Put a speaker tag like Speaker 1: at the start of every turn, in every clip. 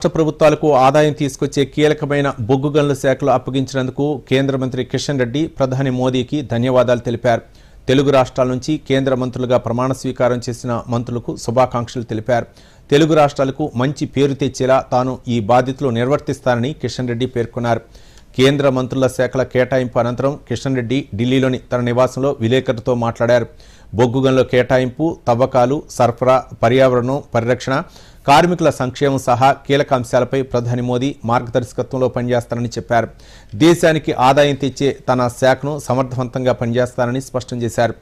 Speaker 1: రాష్ట్ర ప్రభుత్వాలకు ఆదాయం తీసుకొచ్చే కీలకమైన బొగ్గు గనుల శాఖలు అప్పగించినందుకు కేంద్ర మంత్రి కిషన్ రెడ్డి ప్రధాని మోదీకి ధన్యవాదాలు తెలిపారు. తెలుగు రాష్ట్రాల నుంచి కేంద్ర మంత్రులుగా ప్రమాణ స్వీకారం చేసిన మంత్రులకు శుభాకాంక్షలు తెలిపారు. తెలుగు రాష్ట్రాలకు మంచి పేరు తెచ్చేలా తాను ఈ బాధ్యతలు నిర్వర్తిస్తానని కిషన్ రెడ్డి పేర్కొన్నారు. కేంద్ర మంత్రుల శాఖల కేటాయింపు అనంతరం కిషన్ రెడ్డి ఢిల్లీలోని తన నివాసంలో విలేకరులతో మాట్లాడారు. బొగ్గు గనుల కేటాయింపు తవ్వకాలు సరఫరా పర్యావరణం పరిరక్షణ కార్మికుల సంక్షేమం సహా కీలక అంశాలపై ప్రధాని మోదీ మార్గదర్శకత్వంలో పనిచేస్తారని చెప్పారు. దేశానికి ఆదాయం తెచ్చే తన శాఖను సమర్థవంతంగా పనిచేస్తానని స్పష్టం చేశారు.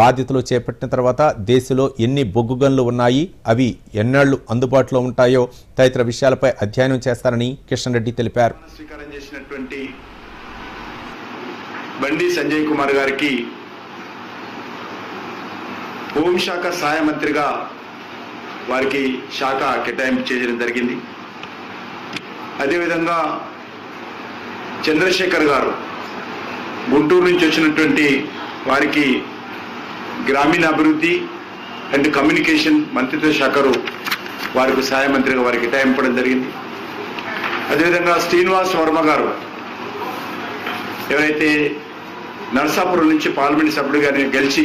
Speaker 1: బాధ్యతలు చేపట్టిన తర్వాత దేశంలో ఎన్ని బొగ్గు గన్లు ఉన్నాయి అవి ఎన్నాళ్ళు అందుబాటులో ఉంటాయో తదితర విషయాలపై అధ్యయనం చేస్తారని కిషన్ రెడ్డి తెలిపారు.
Speaker 2: బండి సంజయ్ కుమార్ గారికి హోంశాఖ సహాయ మంత్రిగా వారికి శాఖ కేటాయింపు చేయడం జరిగింది. అదేవిధంగా చంద్రశేఖర్ గారు గుంటూరు నుంచి వచ్చినటువంటి వారికి గ్రామీణ అభివృద్ధి అండ్ కమ్యూనికేషన్ మంత్రిత్వ శాఖరు వారికి సహాయ మంత్రిగా వారికి కేటాయింపడం జరిగింది. అదేవిధంగా శ్రీనివాస్ వర్మ గారు ఎవరైతే నరసాపురం నుంచి పార్లమెంట్ సభ్యుడిగా గారిని గెలిచి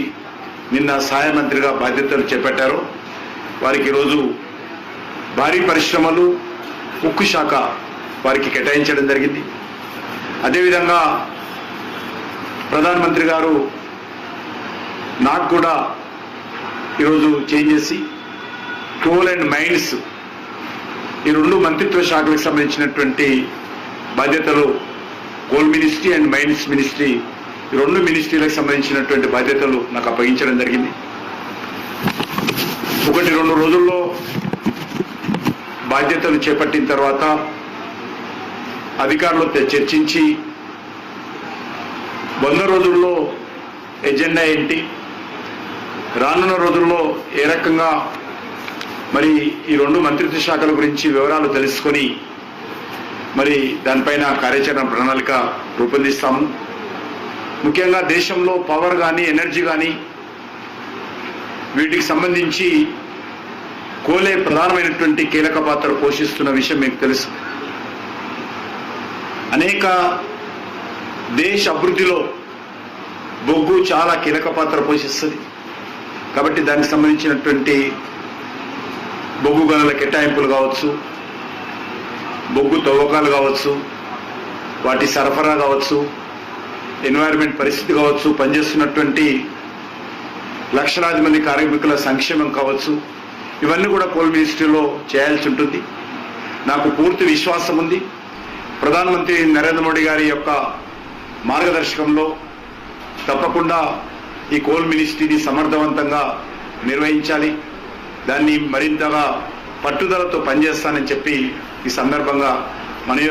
Speaker 2: నిన్న సహాయ మంత్రిగా బాధ్యతలు చేపట్టారో వారికి ఈరోజు భారీ పరిశ్రమలు ఉక్కు శాఖ వారికి కేటాయించడం జరిగింది. అదేవిధంగా ప్రధానమంత్రి గారు నాకు కూడా ఈరోజు చేంజ్ చేసి కోల్ అండ్ మైన్స్ ఈ రెండు మంత్రిత్వ శాఖలకు సంబంధించినటువంటి బాధ్యతలు coal ministry and mines ministry ఈ రెండు మినిస్ట్రీలకు సంబంధించినటువంటి బాధ్యతలు నాకు అప్పగించడం జరిగింది. ఒకటి రెండు రోజుల్లో బాధ్యతలు చేపట్టిన తర్వాత అధికారులతో చర్చించి వంద రోజుల్లో ఎజెండా ఏంటి? రానున్న రోజుల్లో ఏ రకంగా మరి ఈ రెండు మంత్రిత్వ శాఖల గురించి వివరాలు తెలుసుకొని మరి దానిపైన కార్యాచరణ ప్రణాళిక రూపొందిస్తాము. ముఖ్యంగా దేశంలో పవర్ కానీ ఎనర్జీ కానీ వీటికి సంబంధించి కోలే ప్రధానమైనటువంటి కీలక పాత్ర పోషిస్తున్న విషయం మీకు తెలుసు. అనేక దేశ అభివృద్ధిలో బొగ్గు చాలా కీలక పాత్ర పోషిస్తుంది. కాబట్టి దానికి సంబంధించినటువంటి బొగ్గు గనుల కేటాయింపులు కావచ్చు బొగ్గు తవ్వకాలు కావచ్చు వాటి సరఫరా కావచ్చు ఎన్వైరన్మెంట్ పరిస్థితి కావచ్చు పనిచేస్తున్నటువంటి లక్షలాది మంది కార్మికుల సంక్షేమం కావచ్చు ఇవన్నీ కూడా కోల్ మినిస్ట్రీలో చేయాల్సి ఉంటుంది. నాకు పూర్తి విశ్వాసం ఉంది. ప్రధానమంత్రి నరేంద్ర మోడీ గారి యొక్క మార్గదర్శకంలో తప్పకుండా ఈ కోల్ మినిస్ట్రీని సమర్థవంతంగా నిర్వహించాలి. దాన్ని మరింతగా పట్టుదలతో పనిచేస్తానని చెప్పి ఈ సందర్భంగా మనవి